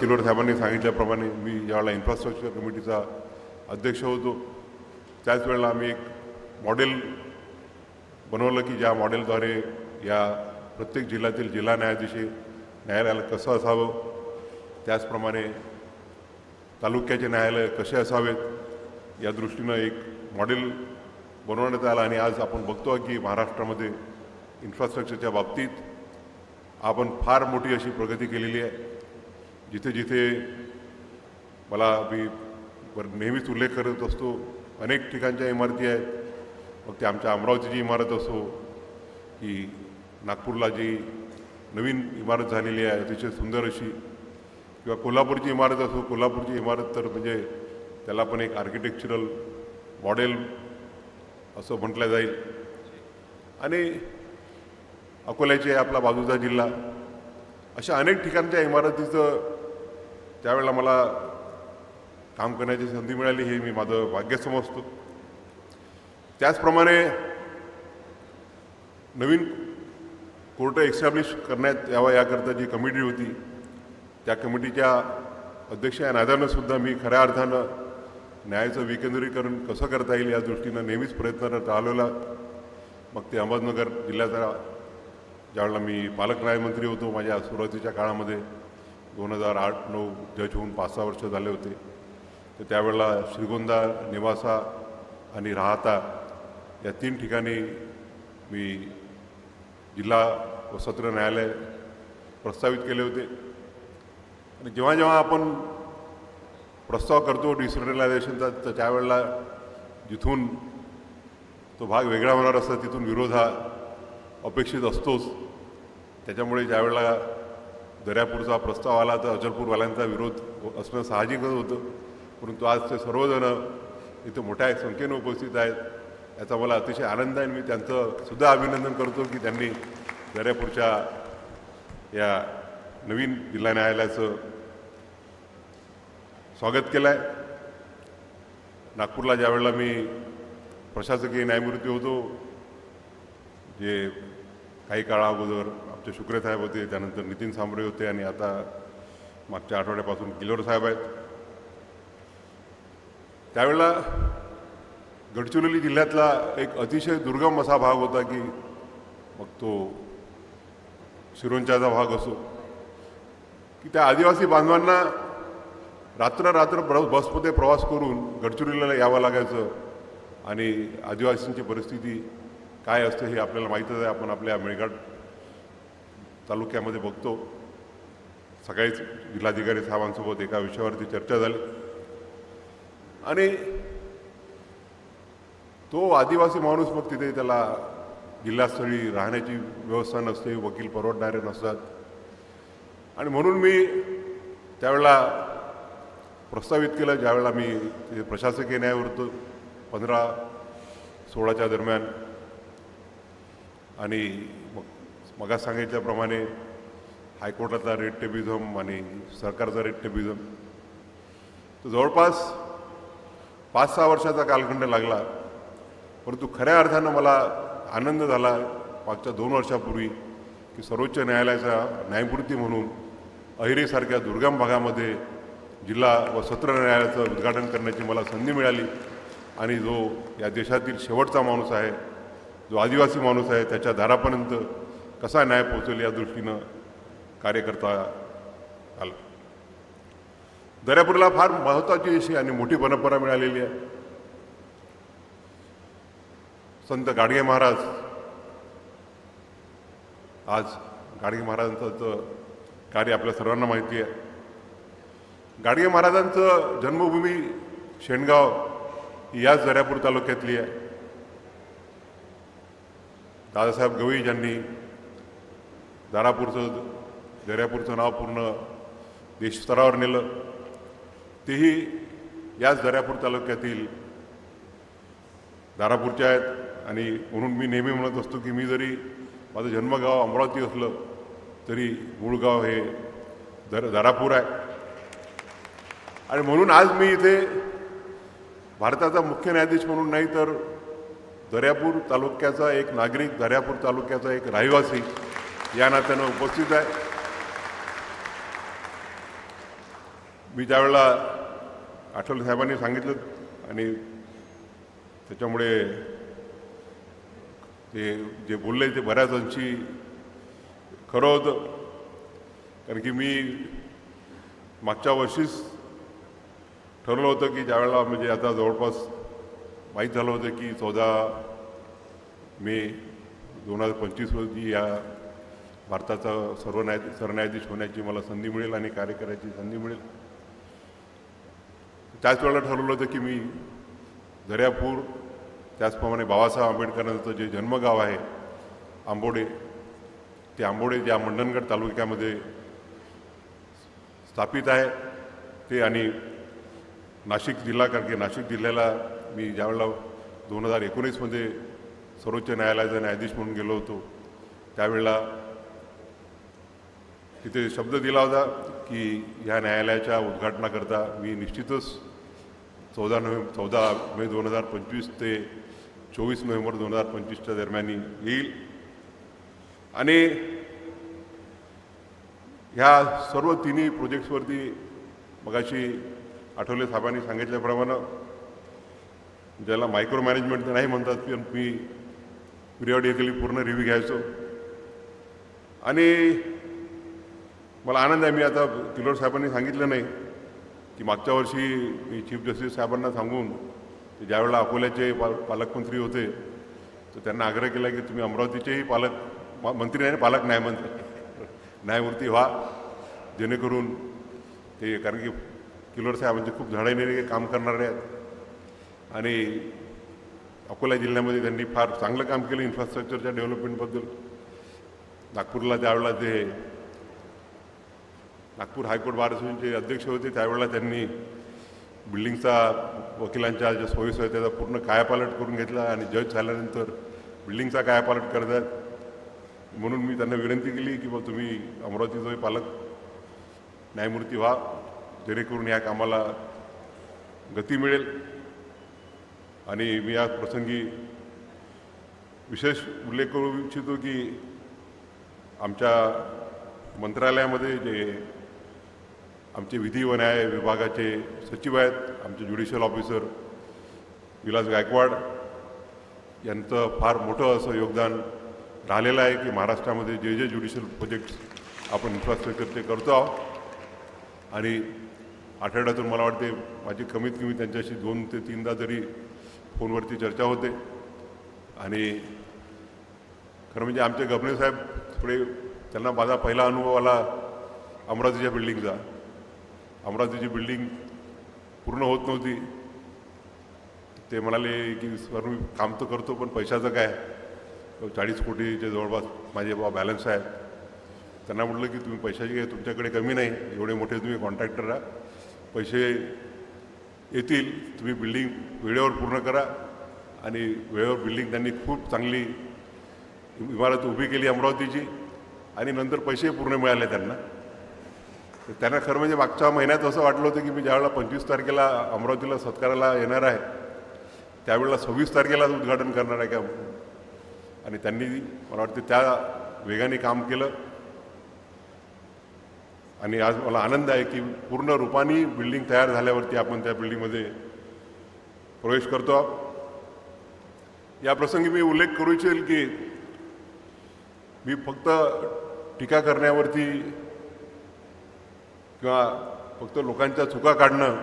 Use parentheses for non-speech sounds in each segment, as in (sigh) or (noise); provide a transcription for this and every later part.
किलोड साहेबांनी सांगितल्याप्रमाणे मी ज्यावेळेला इन्फ्रास्ट्रक्चर कमिटीचा अध्यक्ष होतो. त्याच वेळेला आम्ही एक मॉडेल बनवलं की ज्या मॉडेलद्वारे या प्रत्येक जिल्ह्यातील जिल्हा न्यायाधीशी न्यायालयाला कसं असावं त्याचप्रमाणे तालुक्याचे न्यायालय कसे असावेत या दृष्टीनं एक मॉडेल बनवण्यात आलं आणि आज आपण बघतो की महाराष्ट्रामध्ये इन्फ्रास्ट्रक्चरच्या बाबतीत आपण फार मोठी अशी प्रगती केलेली आहे. जिथे जिथे मला मी नेहमीच उल्लेख करत असतो अनेक ठिकाणच्या इमारती आहेत. मग ते आमच्या अमरावतीची इमारत असो की नागपूरला जी नवीन इमारत झालेली आहे अतिशय सुंदर अशी किंवा कोल्हापूरची इमारत असो कोल्हापूरची इमारत तर म्हणजे त्याला पण एक आर्किटेक्चरल मॉडेल असं म्हटलं जाईल. आणि अकोल्याचे आपला बाजूचा जिल्हा अशा अनेक ठिकाणच्या इमारतीचं त्यावेळेला मला काम करण्याची संधी मिळाली हे मी माझं भाग्य समजतो. त्याचप्रमाणे नवीन कोर्ट एस्टॅब्लिश करण्यात यावा याकरता जी कमिटी होती त्या कमिटीच्या अध्यक्ष या सुद्धा मी खऱ्या अर्थानं न्यायाचं विकेंद्रीकरण कसं करता येईल या दृष्टीनं नेहमीच प्रयत्नरत राहिलेला मग ते अहमदनगर जिल्ह्याचा ज्यावेळेला मी पालक न्यायमंत्री होतो माझ्या सुरुवातीच्या काळामध्ये दोन हजार आठ नऊ जज होऊन पाच सहा वर्ष झाले होते. तर त्यावेळेला श्रीगोंदा निवासा आणि राहता या तीन ठिकाणी मी जिल्हा व सत्र न्यायालय प्रस्तावित केले होते. आणि जेव्हा जेव्हा आपण प्रस्ताव करतो डिसेंट्रलायझेशनचा तर त्यावेळेला जिथून तो भाग वेगळा होणार असता तिथून विरोध हा अपेक्षित असतोच. त्याच्यामुळे ज्यावेळेला दर्यापूरचा प्रस्ताव आला तर अचलपूरवाल्यांचा विरोध असणं साहजिकच होतं. परंतु आज ते सर्वजण इथं मोठ्या संख्येनं उपस्थित आहेत. याचा मला अतिशय आनंद आहे आणि मी त्यांचं सुद्धा अभिनंदन करतो की त्यांनी दर्यापूरच्या या नवीन जिल्हा न्यायालयाचं स्वागत केलं आहे नागपूरला ज्यावेळेला मी प्रशासकीय न्यायमूर्ती होतो जे काही काळा अगोदर आमचे शुक्रे साहेब होते त्यानंतर नितीन सांबरे होते आणि आता मागच्या आठवड्यापासून किलोर साहेब आहेत. त्यावेळेला गडचिरोली जिल्ह्यातला एक अतिशय दुर्गम असा भाग होता की मग तो शिरोंचाचा भाग असो की त्या आदिवासी बांधवांना रात्र रात्र प्र बसमध्ये प्रवास करून गडचिरोलीला यावं लागायचं आणि आदिवासींची परिस्थिती काय असते हे आपल्याला माहीतच आहे. आपण आपल्या मेळघाट तालुक्यामध्ये बघतो. सकाळीच जिल्हाधिकारी साहेबांसोबत एका विषयावरती चर्चा झाली. आणि तो आदिवासी माणूस मग तिथे त्याला जिल्हास्तरी राहण्याची व्यवस्था नसते वकील परवडणारे नसतात. आणि म्हणून मी त्यावेळेला प्रस्तावित केलं ज्यावेळेला मी प्रशासकीय न्यायावृत्त पंधरा सोळाच्या दरम्यान. आणि मग मगा सांगितल्याप्रमाणे हायकोर्टाचा रेट टेबिझम आणि सरकारचा रेट टेबिझम तर जवळपास पाच सहा वर्षाचा कालखंड लागला परंतु खऱ्या अर्थानं मला आनंद झाला मागच्या दोन वर्षापूर्वी की सर्वोच्च न्यायालयाचा न्यायमूर्ती म्हणून अहिरेसारख्या दुर्गम भागामध्ये जिल्हा व सत्र न्यायालयाचं उद्घाटन करण्याची मला संधी मिळाली. आणि जो या देशातील शेवटचा माणूस आहे जो आदिवासी माणूस आहे त्याच्या दारापर्यंत कसा न्याय पोहोचेल या दृष्टीनं कार्य करता आलं. दर्यापूरला फार महत्त्वाची अशी आणि मोठी परंपरा मिळालेली आहे. संत गाडगे महाराज आज गाडगे महाराजांचं कार्य आपल्या सर्वांना माहिती आहे. गाडगे महाराजांचं जन्मभूमी शेणगाव याच दर्यापूर तालुक्यातली आहे. दादासाहेब गवई ज्यांनी दारापूरचं दर्यापूरचं नाव पूर्ण देशस्तरावर नेलं. तेही याच दर्यापूर तालुक्यातील दारापूरच्या आहेत. आणि म्हणून मी नेहमी म्हणत असतो की मी जरी माझं जन्मगाव अमरावती असलं तरी मूळ गाव हे दर दारापूर आहे. आणि म्हणून आज मी इथे भारताचा मुख्य न्यायाधीश म्हणून नाही तर दर्यापूर तालुक्याचा एक नागरिक दर्यापूर तालुक्याचा एक रहिवासी या नात्यानं उपस्थित आहे मी त्यावेळेला आठवले साहेबांनी सांगितलं आणि त्याच्यामुळे ते जे बोलले ते बऱ्याच अंशी खरं होतं. कारण की मी मागच्या वर्षीच ठरलं होतं की ज्यावेळेला म्हणजे आता जवळपास माहीत झालं होतं की चौदा मे दोन हजार पंचवीस रोजी या भारताचा सर्व न्याय सरन्यायाधीश होण्याची मला संधी मिळेल आणि कार्य करायची संधी मिळेल. त्याच वेळेला ठरवलं होतं की मी दर्यापूर त्याचप्रमाणे बाबासाहेब आंबेडकरांचं जे जन्मगाव आहे आंबोडे ते आंबोडे ज्या मंडणगड तालुक्यामध्ये स्थापित आहे ते आणि नाशिक जिल्हा कारण की नाशिक जिल्ह्याला मी ज्यावेळेला दोन हजार एकोणीसमध्ये सर्वोच्च न्यायालयाचा न्यायाधीश म्हणून गेलो होतो त्यावेळेला तिथे शब्द दिला होता की ह्या न्यायालयाच्या उद्घाटनाकरता मी निश्चितच चौदा नोव्हेंबर चौदा मे दोन हजार पंचवीस ते चोवीस नोव्हेंबर दोन हजार पंचवीसच्या दरम्यान येईल. आणि ह्या सर्व तिन्ही प्रोजेक्ट्सवरती मगाशी आठवले साहेबांनी सांगितल्याप्रमाणे ज्याला मायक्रो मॅनेजमेंट नाही म्हणतात पण मी पिरियडिकली पूर्ण रिव्ह्यू घ्यायचो. आणि मला आनंद आहे. मी आता किलोर साहेबांनी सांगितलं नाही की मागच्या वर्षी मी चीफ जस्टिस साहेबांना सांगून ते ज्यावेळेला अकोल्याचे पा पालकमंत्री होते तर त्यांना आग्रह केला की तुम्ही अमरावतीचेही पालक म- मंत्री नाही पालक न्यायमंत्री (laughs) न्यायमूर्ती व्हा. जेणेकरून ते कारण की किलोर साहेबांचे खूप झाडाईने काम करणारे आहेत. आणि अकोला जिल्ह्यामध्ये त्यांनी फार चांगलं काम केलं इन्फ्रास्ट्रक्चरच्या डेव्हलपमेंटबद्दल नागपूरला त्यावेळेला ते नागपूर हायकोर्ट बार असोसिएशनचे अध्यक्ष होते. त्यावेळेला त्यांनी बिल्डिंगचा वकिलांच्या ज्या सोयी सोय त्याचा पूर्ण कायापालट करून घेतला आणि जज झाल्यानंतर बिल्डिंगचा कायापालट करतात. म्हणून मी त्यांना विनंती केली की बा तुम्ही अमरावतीचा पालक न्यायमूर्ती व्हा. जेणेकरून या कामाला गती मिळेल. आणि मी या प्रसंगी विशेष उल्लेख करू इच्छितो की आमच्या मंत्रालयामध्ये जे आमचे विधी व न्याय विभागाचे सचिव आहेत आमचे ज्युडिशियल ऑफिसर विलास गायकवाड. यांचं फार मोठं असं योगदान राहिलेलं आहे की महाराष्ट्रामध्ये जे जे ज्युडिशियल प्रोजेक्ट्स आपण इन्फ्रास्ट्रक्चर ते करतो आहोत. आणि आठवड्यातून मला वाटते माझी कमीत कमी त्यांच्याशी दोन ते तीनदा तरी फोनवरती चर्चा होते. आणि खरं म्हणजे आमचे गव्हर्नर साहेब थोडे त्यांना माझा पहिला अनुभव आला अमरावतीच्या बिल्डिंगचा अमरावतीची बिल्डिंग पूर्ण होत नव्हती. ते म्हणाले की सर मी काम तर करतो पण पैशाचं काय हो, चाळीस कोटीच्या जवळपास माझे बाबा बॅलन्स आहे. त्यांना म्हटलं की तुम्ही पैशाची काही तुमच्याकडे कमी नाही. एवढे मोठे तुम्ही कॉन्ट्रॅक्टर आहात पैसे येतील. तुम्ही बिल्डिंग वेळेवर पूर्ण करा. आणि वेळेवर बिल्डिंग त्यांनी खूप चांगली इमारत उभी केली अमरावतीची. आणि नंतर पैसे पूर्ण मिळाले त्यांना. त्यांना खरं म्हणजे मागच्या महिन्यात असं वाटलं होतं की मी ज्यावेळेला पंचवीस तारखेला अमरावतीला सत्काराला येणार आहे त्यावेळेला सव्वीस तारखेलाच उद्घाटन करणार आहे का? आणि त्यांनी मला वाटतं त्या वेगाने काम केलं. आणि आज मला आनंद आहे की पूर्ण रूपाने बिल्डिंग तयार झाल्यावरती आपण त्या बिल्डिंगमध्ये प्रवेश करतो. या प्रसंगी मी उल्लेख करू इच्छेल की मी फक्त टीका करण्यावरती किंवा फक्त लोकांच्या चुका काढणं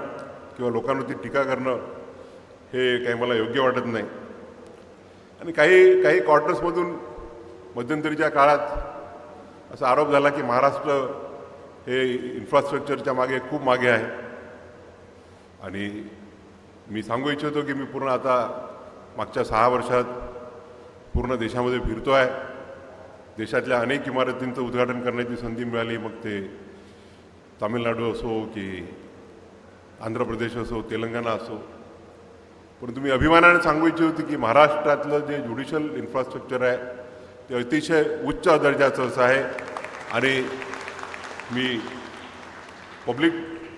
किंवा लोकांवरती टीका करणं हे काही मला योग्य वाटत नाही. आणि काही काही क्वार्टर्समधून मध्यंतरीच्या काळात असा आरोप झाला की महाराष्ट्र हे इन्फ्रास्ट्रक्चरच्या मागे खूप मागे आहे. आणि मी सांगू इच्छितो की मी पूर्ण आता मागच्या सहा वर्षात पूर्ण देशामध्ये फिरतो आहे. देशातल्या अनेक इमारतींचं उद्घाटन करण्याची संधी मिळाली मग ते तामिळनाडू असो की आंध्र प्रदेश असो तेलंगणा असो. परंतु मी अभिमानाने सांगू इच्छितो की महाराष्ट्रातलं जे ज्युडिशियल इन्फ्रास्ट्रक्चर आहे ते अतिशय उच्च दर्जाचं असं आहे. आणि मी पब्लिक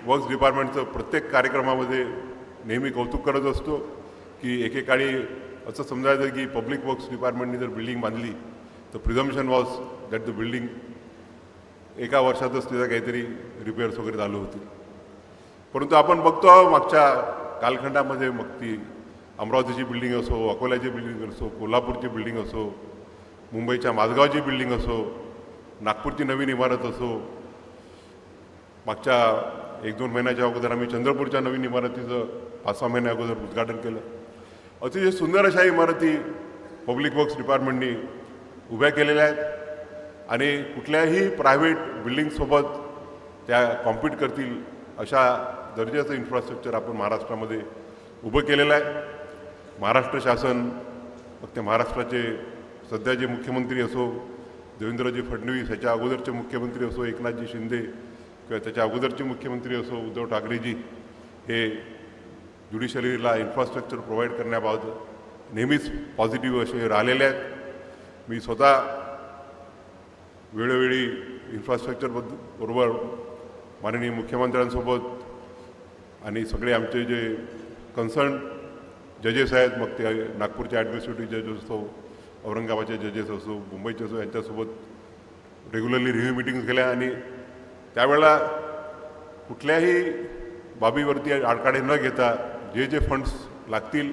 वर्क्स डिपार्टमेंटचं प्रत्येक कार्यक्रमामध्ये नेहमी कौतुक करत असतो की एकेकाळी असं समजायचं की पब्लिक वर्क्स डिपार्टमेंटने जर बिल्डिंग बांधली तर presumption was that the building एका वर्षातच तिथं काहीतरी रिपेअर्स वगैरे चालू होतील. परंतु आपण बघतो मागच्या कालखंडामध्ये मग ती अमरावतीची बिल्डिंग असो अकोल्याची बिल्डिंग असो कोल्हापूरची बिल्डिंग असो मुंबईच्या माझगावची बिल्डिंग असो नागपूरची नवीन इमारत असो मागच्या एक दोन महिन्याच्या अगोदर आम्ही चंद्रपूरच्या नवीन इमारतीचं पाच सहा महिन्या अगोदर उद्घाटन केलं. अतिशय सुंदर अशा इमारती पब्लिक वर्क्स डिपार्टमेंटनी उभ्या केलेल्या आहेत. आणि कुठल्याही प्रायव्हेट बिल्डिंगसोबत त्या कॉम्पीट करतील अशा दर्जाचं इन्फ्रास्ट्रक्चर आपण महाराष्ट्रामध्ये उभं केलेलं आहे. महाराष्ट्र शासन मग ते महाराष्ट्राचे सध्याचे मुख्यमंत्री असो देवेंद्रजी फडणवीस ह्याच्या अगोदरचे मुख्यमंत्री असो एकनाथजी शिंदे किंवा त्याच्या अगोदरचे मुख्यमंत्री असो उद्धव ठाकरेजी हे ज्युडिशरीला इन्फ्रास्ट्रक्चर प्रोव्हाइड करण्याबाबत नेहमीच पॉझिटिव्ह असे राहिलेले आहेत. मी स्वतः वेळोवेळी इन्फ्रास्ट्रक्चरबद्दल बरोबर माननीय मुख्यमंत्र्यांसोबत आणि सगळे आमचे जे कन्सर्न जजेस आहेत मग ते नागपूरचे ॲडमिनिस्ट्रेटिव्ह जज असो औरंगाबादचे जजेस असो मुंबईचे असो यांच्यासोबत रेग्युलरली रिव्ह्यू मिटिंग्स केल्या आणि त्यावेळेला कुठल्याही बाबीवरती आडकाडे न घेता जे जे फंड्स लागतील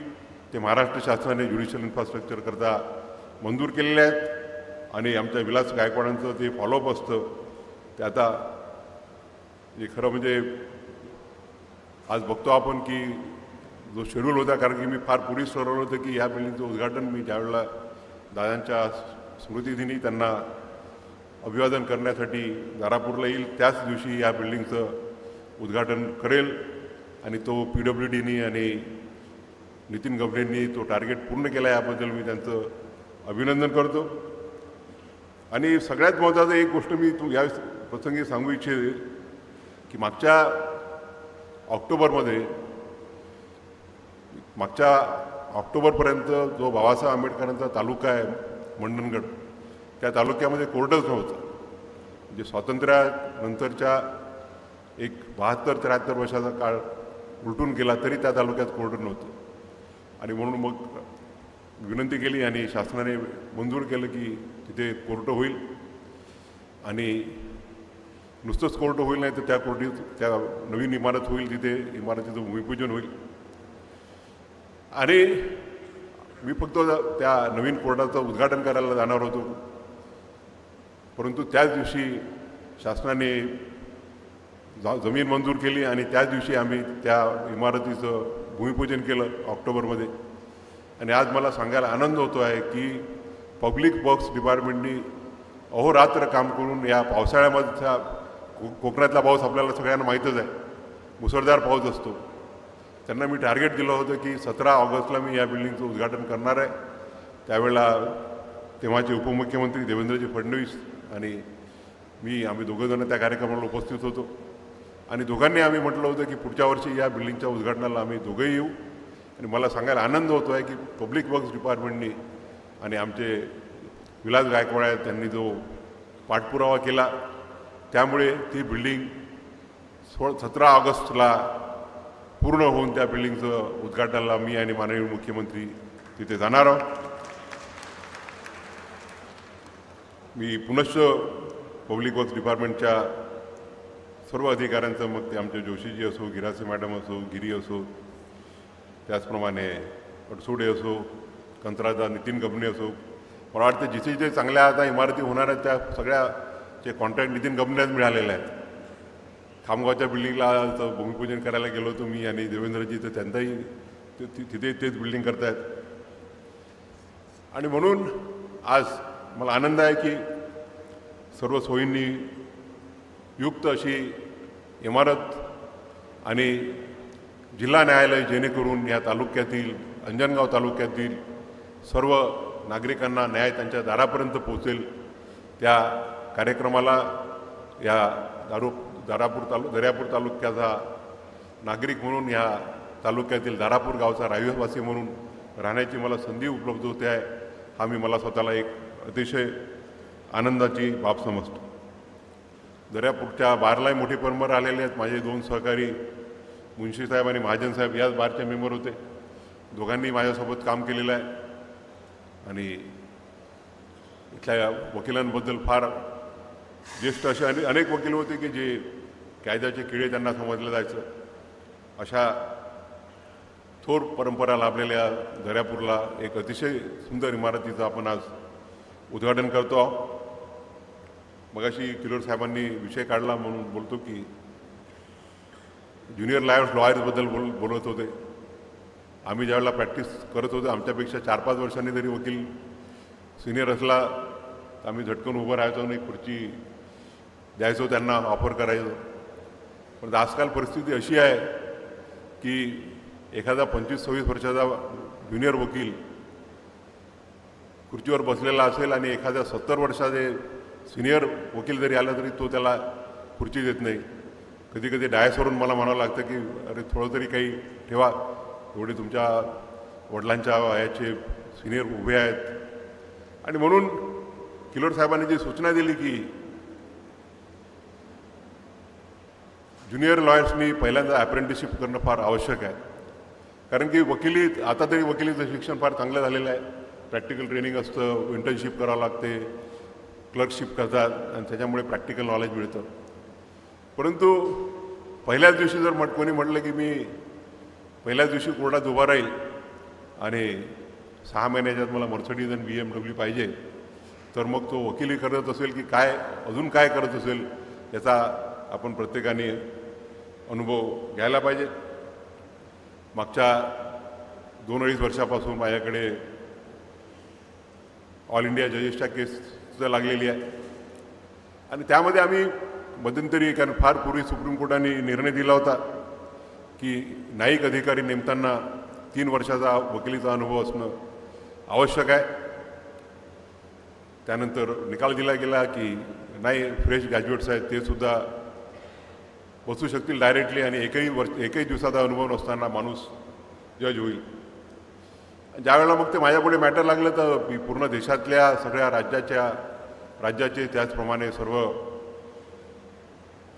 ते महाराष्ट्र शासनाने ज्युडिशियल इन्फ्रास्ट्रक्चर करता मंजूर केलेले आहेत. आणि आमच्या विलास गायकवाडांचं ते फॉलोअप असतं ते आता जे खरं म्हणजे आज बघतो आपण की जो शेड्यूल होता कारण की मी फार पूर्वीच ठरवलं होतं की ह्या बिल्डिंगचं उद्घाटन मी ज्यावेळेला दादांच्या स्मृतिदिनी त्यांना अभिवादन करण्यासाठी दारापूरला येईल त्याच दिवशी या बिल्डिंगचं उद्घाटन करेल. आणि तो पी डब्ल्यू डीनी आणि नितीन गभरेंनी तो टार्गेट पूर्ण केला याबद्दल मी त्यांचं अभिनंदन करतो. आणि सगळ्यात महत्त्वाचं एक गोष्ट मी तू या प्रसंगी सांगू इच्छिते की मागच्या ऑक्टोबरमध्ये मागच्या ऑक्टोबरपर्यंत जो बाबासाहेब आंबेडकरांचा तालुका आहे मंडणगड त्या तालुक्यामध्ये कोर्टच नव्हतं. म्हणजे स्वातंत्र्यानंतरच्या एक बहात्तर त्र्याहत्तर वर्षाचा काळ उलटून गेला तरी त्या तालुक्यात कोर्ट नव्हतं. आणि म्हणून मग विनंती केली आणि शासनाने मंजूर केलं की तिथे कोर्ट होईल. आणि नुसतंच कोर्ट होईल नाही तर त्या कोर्टीत त्या नवीन इमारत होईल तिथे इमारतीचं भूमिपूजन होईल. आणि मी फक्त त्या नवीन कोर्टाचं उद्घाटन करायला जाणार होतो. परंतु त्याच दिवशी शासनाने जा जमीन मंजूर केली आणि त्याच दिवशी आम्ही त्या इमारतीचं भूमिपूजन केलं ऑक्टोबरमध्ये. आणि आज मला सांगायला आनंद होतो आहे की पब्लिक वर्क्स डिपार्टमेंटनी अहोरात्र काम करून या पावसाळ्यामधच्या को कोकणातला पाऊस आपल्याला सगळ्यांना माहीतच आहे. मुसळधार पाऊस असतो. त्यांना मी टार्गेट दिलं होतं की सतरा ऑगस्टला मी या बिल्डिंगचं उद्घाटन करणार आहे. त्यावेळेला तेव्हाचे उपमुख्यमंत्री देवेंद्रजी फडणवीस आणि मी आम्ही दोघंजणं त्या कार्यक्रमाला उपस्थित होतो. आणि दोघांनी आम्ही म्हटलं होतं की पुढच्या वर्षी या बिल्डिंगच्या उद्घाटनाला आम्ही दोघंही येऊ. आणि मला सांगायला आनंद होतो आहे की पब्लिक वर्क्स डिपार्टमेंटनी आणि आमचे विलास गायकवाड आहेत त्यांनी जो पाठपुरावा केला त्यामुळे ती बिल्डिंग सो सतरा ऑगस्टला पूर्ण होऊन त्या बिल्डिंगचं उद्घाटनाला मी आणि माननीय मुख्यमंत्री तिथे जाणार आहोत. मी पुनश्च पब्लिक वर्क्स डिपार्टमेंटच्या सर्व अधिकाऱ्यांचं मग ते आमचे जोशीजी असो गिरासे मॅडम असो गिरी असो त्याचप्रमाणे अडसोडे असो कंत्राटदार नितीन गबने असो. मला वाटतं जिथे जिथे चांगल्या आता इमारती होणार आहेत त्या सगळ्याचे कॉन्ट्रॅक्ट नितीन गबनेच मिळालेले आहेत. खामगावच्या बिल्डिंगला तर भूमिपूजन करायला गेलो होतो मी आणि देवेंद्रजी तर त्यांचाही ते- तिथे तेच बिल्डिंग करतायत. आणि म्हणून आज मला आनंद आहे की सर्व सोयींनी युक्त अशी इमारत आणि जिल्हा न्यायालय जेणेकरून या तालुक्यातील अंजनगाव तालुक्यातील सर्व नागरिकांना न्याय त्यांच्या दारापर्यंत पोहोचेल. त्या कार्यक्रमाला या दारू दारापूर तालु दर्यापूर तालुक्याचा नागरिक म्हणून या तालुक्यातील दारापूर गावचा रहिवासी म्हणून राहण्याची मला संधी उपलब्ध होते आहे. हा मी मला स्वतःला एक अतिशय आनंदाची बाब समजतो. दर्यापूरच्या बारलाही मोठे परंपरा आलेले आहेत. माझे दोन सहकारी मुन्शी साहेब आणि महाजन साहेब याच बारचे मेंबर होते. दोघांनी माझ्यासोबत काम केलेलं आहे. आणि इथल्या वकिलांबद्दल फार ज्येष्ठ असे अने अनेक वकील होते की जे कायद्याचे किडे त्यांना समजलं जायचं. अशा थोर परंपरा लाभलेल्या दर्यापूरला एक अतिशय सुंदर इमारतीचं आपण आज उद्घाटन करतो आहोत. मगाशी किलोर साहेबांनी विषय काढला म्हणून बोलतो की ज्युनियर लायर्स लॉयर्सबद्दल बोल बोलत होते. आम्ही ज्यावेळेला प्रॅक्टिस करत होतो आमच्यापेक्षा चार पाच वर्षांनी जरी वकील सिनियर असला तर आम्ही झटकून उभं राहायचो आणि खुर्ची द्यायचो त्यांना ऑफर करायचो. पण आजकाल परिस्थिती अशी आहे की एखादा पंचवीस सव्वीस वर्षाचा ज्युनियर वकील खुर्चीवर बसलेला असेल आणि एखाद्या सत्तर वर्षाचे सिनियर वकील जरी आला तरी तो त्याला खुर्ची देत नाही. कधी कधी डायसवरून मला म्हणावं लागतं की अरे थोडं तरी काही ठेवा. एवढे तुमच्या वडिलांच्या वयाचे सिनियर उभे आहेत. आणि म्हणून किलोर साहेबांनी जी सूचना दिली की ज्युनियर लॉयर्सनी पहिल्यांदा अप्रेंटिसशिप करणं फार आवश्यक आहे. कारण की वकिली आता तरी वकिलीचं शिक्षण फार चांगलं झालेलं आहे. प्रॅक्टिकल ट्रेनिंग असतं इंटर्नशिप करावं लागते क्लर्कशिप करतात आणि त्याच्यामुळे प्रॅक्टिकल नॉलेज मिळतं. परंतु पहिल्याच दिवशी जर म्हट कोणी म्हटलं की मी पहिल्याच दिवशी कोर्टात उभा राहील आणि सहा महिन्याच्यात मला मर्सडीज आणि बी एम डब्ल्यू पाहिजे तर मग तो वकिली करत असेल की काय अजून काय करत असेल याचा आपण प्रत्येकाने अनुभव घ्यायला पाहिजे. मागच्या दोन अडीच वर्षापासून माझ्याकडे ऑल इंडिया जजेसच्या केससुद्धा लागलेली आहे. आणि त्यामध्ये आम्ही मध्यंतरी कारण फार पूर्वी सुप्रीम कोर्टाने निर्णय दिला होता. की न्यायिक अधिकारी नेमताना तीन वर्षाचा वकिलीचा अनुभव असणं आवश्यक आहे. त्यानंतर निकाल दिला गेला की नाही फ्रेश ग्रॅज्युएट्स आहेत ते सुद्धा बसू शकतील डायरेक्टली आणि एकही वर्ष एकही दिवसाचा अनुभव नसताना माणूस जज होईल. ज्यावेळेला मग ते माझ्यापुढे मॅटर लागलं तर मी पूर्ण देशातल्या सगळ्या राज्याच्या राज्याचे त्याचप्रमाणे सर्व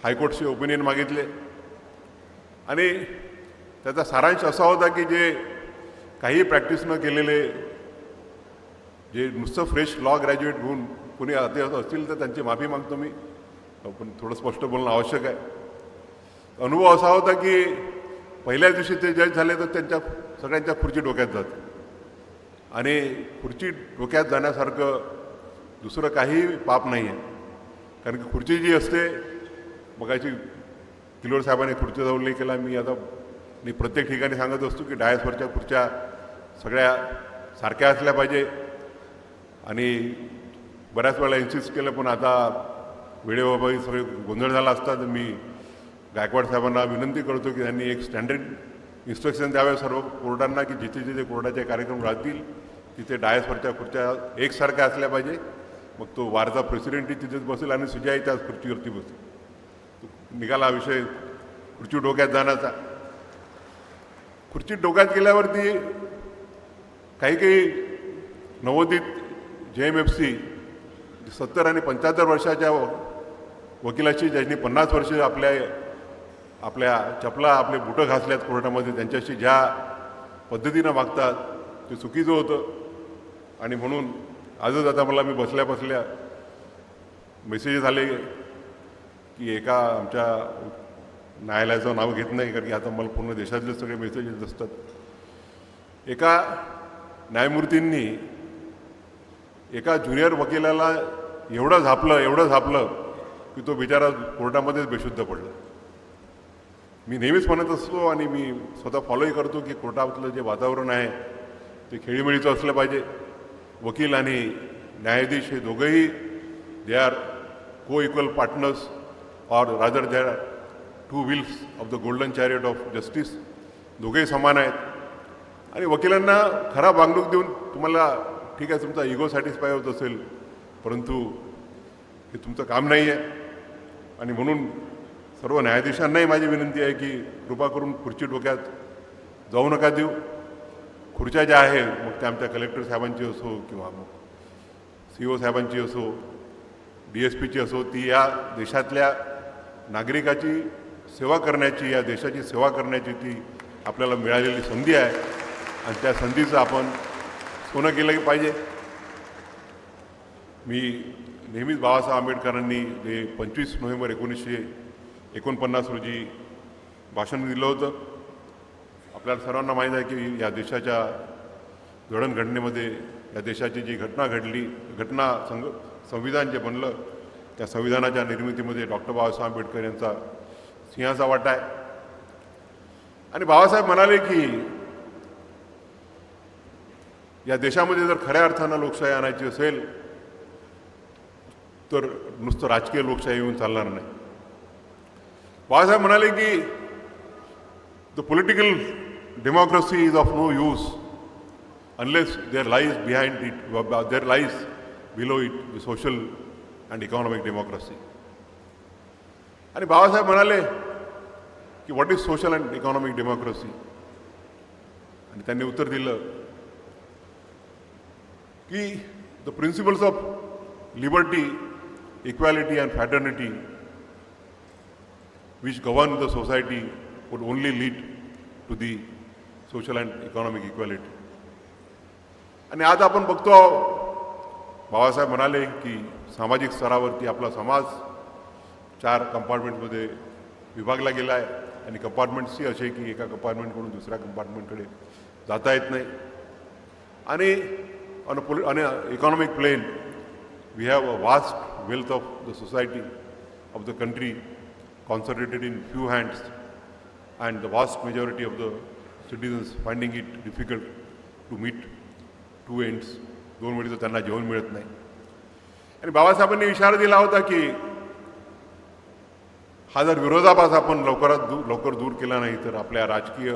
हायकोर्टचे ओपिनियन मागितले. आणि त्याचा सारांश असा होता की जे काही प्रॅक्टिस न केलेले जे नुसतं फ्रेश लॉ ग्रॅज्युएट होऊन कोणी अति असतील तर त्यांची माफी मागतो मी. पण थोडं स्पष्ट बोलणं आवश्यक आहे. अनुभव असा होता की पहिल्या दिवशी ते जज झाले तर त्यांच्या सगळ्यांच्या खुर्ची डोक्यात जाते. आणि खुर्ची डोक्यात जाण्यासारखं दुसरं काही पाप नाही आहे कारण की खुर्ची जी असते मगाची किलोड साहेबांनी खुर्चीचा उल्लेख केला. मी आता मी प्रत्येक ठिकाणी सांगत असतो की डायसवरच्या खुर्च्या सगळ्या सारख्या असल्या पाहिजे. आणि बऱ्याच वेळेला इन्सिस्ट केलं पण आता वेळेबाबा सगळे गोंधळ झाला असता तर मी गायकवाड साहेबांना विनंती करतो की त्यांनी एक स्टँडर्ड इन्स्ट्रक्शन द्यावे सर्व कोर्टांना की जिथे जिथे कोर्टाचे कार्यक्रम राहतील तिथे डायसवरच्या खुर्च्या एकसारख्या असल्या पाहिजे. मग तो वारचा प्रेसिडेंटही तिथेच बसेल आणि सुजाही त्याच खुर्चीवरती बसेल. निघाला विषय खुर्ची डोक्यात जाण्याचा. खुर्ची डोक्यात गेल्यावरती काही काही नवोदित जे एम एफ सी सत्तर आणि पंच्याहत्तर वर्षाच्या वकिलाशी ज्यांनी पन्नास वर्ष आपल्या आपल्या चपला आपले बुटं घासल्यात कोर्टामध्ये त्यांच्याशी ज्या पद्धतीनं वागतात ते चुकीचं होतं. आणि म्हणून आजच आता मला मी बसल्या बसल्या मेसेजेस आले की एका आमच्या न्यायालयाचं नाव घेत नाही कारण की आता मला पूर्ण देशातले सगळे मेसेजेस असतात. एका न्यायमूर्तींनी एका ज्युनियर वकिलाला एवढं झापलं एवढं झापलं की तो बिचारा कोर्टामध्येच बेशुद्ध पडला. मी नेहमीच म्हणत असतो आणि मी स्वतः फॉलोही करतो की कोर्टातलं जे वातावरण आहे ते खेळीमेळीचं असलं पाहिजे. वकील आणि न्यायाधीश हे दोघंही they are co equal partners or rather they two wheels of the golden chariot of justice दोघेही समान आहेत. आणि वकिलांना खरा वागणूक देऊन तुम्हाला ठीक आहे तुमचा इगो सॅटिस्फाय होत असेल परंतु हे तुमचं काम नाही आहे आणि म्हणून सर्व न्यायाधीशांनाही माझी विनंती आहे की कृपा करून खुर्ची डोक्यात जाऊ नका देऊ. खुर्च्या ज्या आहेत मग त्या आमच्या कलेक्टर साहेबांची असो किंवा मग सी ओ साहेबांची असो डी एस पीची असो ती या देशातल्या नागरिकाची सेवा करण्याची या देशाची सेवा करण्याची ती आपल्याला मिळालेली संधी आहे. आणि त्या संधीचं आपण सोनं केलं पाहिजे. मी नेहमीच बाबासाहेब आंबेडकरांनी जे पंचवीस नोव्हेंबर एकोणीसशे एकोणपन्नास रोजी भाषण दिलं होतं. आपल्याला सर्वांना माहीत आहे की या देशाच्या जडणघडणीमध्ये या देशाची जी घटना घडली घटना संग संविधान जे बनलं त्या संविधानाच्या निर्मितीमध्ये डॉक्टर बाबासाहेब आंबेडकर यांचा सिंहाचा वाटा आहे. आणि बाबासाहेब म्हणाले की या देशामध्ये जर खऱ्या अर्थानं लोकशाही आणायची असेल तर नुसतं राजकीय लोकशाही येऊन चालणार नाही. बाबासाहेब म्हणाले की the political democracy is of no use unless there lies behind it there lies below it the social and economic democracy आणि बाबासाहेब म्हणाले की what is social and economic democracy आणि त्यांनी उत्तर दिलं की the principles of liberty equality and fraternity which govern the society would only lead to the social and economic equality आणि आज आपण बघतो बाबासाहेब म्हणाले की सामाजिक स्तरावरती आपला समाज चार कंपार्टमेंटमध्ये विभागला गेला आहे. आणि कंपार्टमेंट्सही असे की एका कंपार्टमेंटकडून दुसऱ्या कंपार्टमेंटकडे जाता येत नाही. आणि on poll on economic plane we have a vast wealth of the society of the country concentrated in few hands and the vast majority of the citizens finding it difficult to meet two ends दोन वेळीचं त्यांना जेवण मिळत नाही. आणि बाबासाहेबांनी इशारा दिला होता की हा जर विरोधाभास आपण लवकरात दूर लवकर दूर केला नाही तर आपल्या राजकीय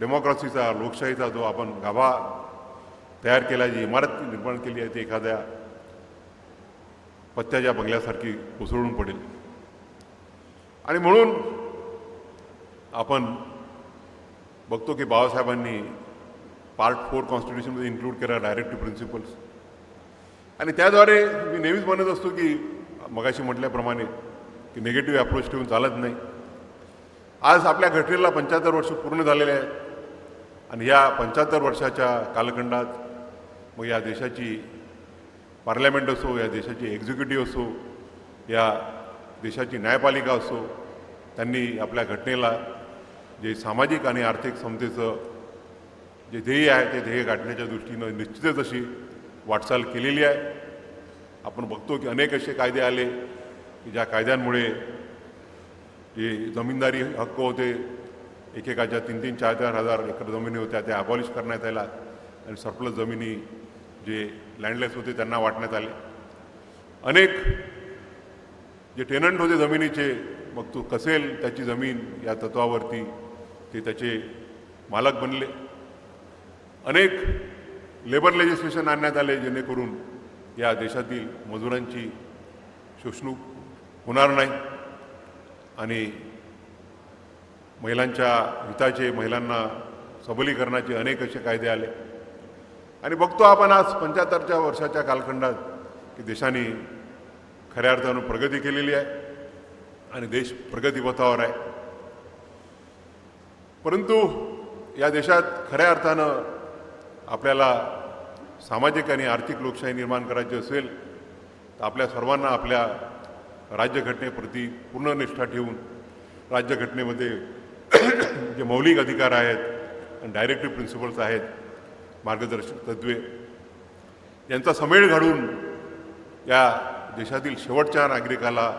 डेमोक्रेसीचा लोकशाहीचा जो आपण गाभा तयार केला जी इमारत निर्माण केली आहे ती एखाद्या पत्त्याच्या बंगल्यासारखी उसळून पडेल. आणि म्हणून आपण बघतो की बाबासाहेबांनी पार्ट फोर कॉन्स्टिट्यूशनमध्ये इन्क्लूड केला डायरेक्टिव्ह प्रिन्सिपल्स. आणि त्याद्वारे मी नेहमीच म्हणत असतो की मगाशी म्हटल्याप्रमाणे की निगेटिव्ह अप्रोच ठेवून चालत नाही. आज आपल्या घटनेला पंच्याहत्तर वर्ष पूर्ण झालेले आहे आणि या पंच्याहत्तर वर्षाच्या कालखंडात मग या देशाची पार्लमेंट असो या देशाची एक्झिक्युटिव्ह असो या देशाची न्यायपालिका असो त्यांनी आपल्या घटनेला जे सामाजिक आणि आर्थिक समतेचं जे ध्येय आहे ते ध्येय गाठण्याच्या दृष्टीनं निश्चितच अशी वाटचाल केलेली आहे. आपण बघतो की अनेक असे कायदे आले की ज्या कायद्यांमुळे जे जमीनदारी हक्क होते एकेकाच्या तीन तीन चार चार हजार एकर जमिनी होत्या त्या अबॉलिश करण्यात आल्या आणि सरप्लस जमिनी जे लँडलेस होते त्यांना वाटण्यात आले. अनेक जे टेनंट होते जमिनीचे मग तो कसेल त्याची जमीन या तत्वावरती ते त्याचे मालक बनले. अनेक लेबर लेजिस्लेशन आणण्यात आले जेणेकरून या देशातील मजुरांची शोषणूक होणार नाही आणि महिलांच्या हिताचे महिलांना सबलीकरणाचे अनेक असे कायदे आले. आणि बघतो आपण आज पंच्याहत्तरच्या वर्षाच्या कालखंडात की देशाने खऱ्या अर्थानं प्रगती केलेली आहे आणि देश प्रगतीपथावर आहे. परंतु या देशात खऱ्या अर्थानं आपल्याला सामाजिक आणि आर्थिक लोकशाही निर्माण करायची असेल तर आपल्या सर्वांना आपल्या राज्यघटनेप्रती पूर्ण निष्ठा ठेवून राज्यघटनेमध्ये (clears throat) जे मौलिक अधिकार आहेत आणि डायरेक्टिव्ह प्रिन्सिपल्स आहेत मार्गदर्शक तत्वे यांचा समेळ घडून या देशातील शेवटच्या नागरिकाला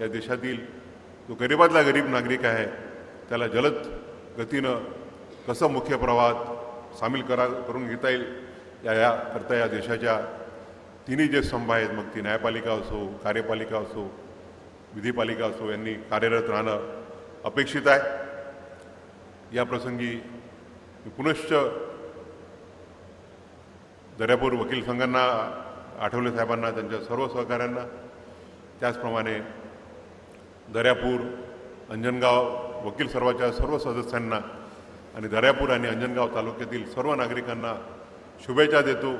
या देशातील जो गरिबातला गरीब नागरिक आहे त्याला जलद गतीनं कसं मुख्य प्रवाहात सामील करा करून घेता येईल. या या करता या देशाच्या तिन्ही जे स्तंभ आहेत मग ती न्यायपालिका असो कार्यपालिका असो विधीपालिका असो यांनी कार्यरत राहणं अपेक्षित आहे. या प्रसंगी मी पुनश्च दर्यापूर वकील संघांना आठवले साहेबांना त्यांच्या सर्व सहकाऱ्यांना त्याचप्रमाणे दर्यापूर अंजनगाव वकील सर्वाच्या सर्व सदस्यांना आणि दर्यापूर आणि अंजनगाव तालुक्यातील सर्व नागरिकांना शुभेच्छा देतो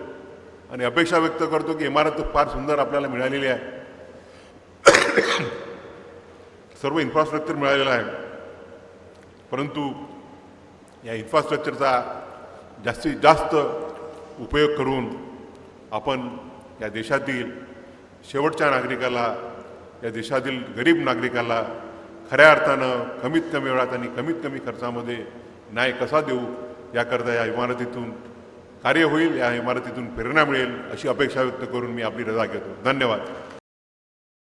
आणि अपेक्षा व्यक्त करतो की इमारत फार सुंदर आपल्याला मिळालेली आहे. सर्व इन्फ्रास्ट्रक्चर मिळालेलं आहे. परंतु या इन्फ्रास्ट्रक्चरचा जास्तीत जास्त उपयोग करून आपण या देशातील शेवटच्या नागरिकाला या देशातील गरीब नागरिकाला खऱ्या अर्थानं कमीत कमी वेळात आणि कमीत कमी खर्चामध्ये न्याय कसा देऊ याकरता या इमारतीतून? कार्य होईल या इमारतीतून प्रेरणा मिळेल अशी अपेक्षा व्यक्त करून मी आपली रजा घेतो. धन्यवाद.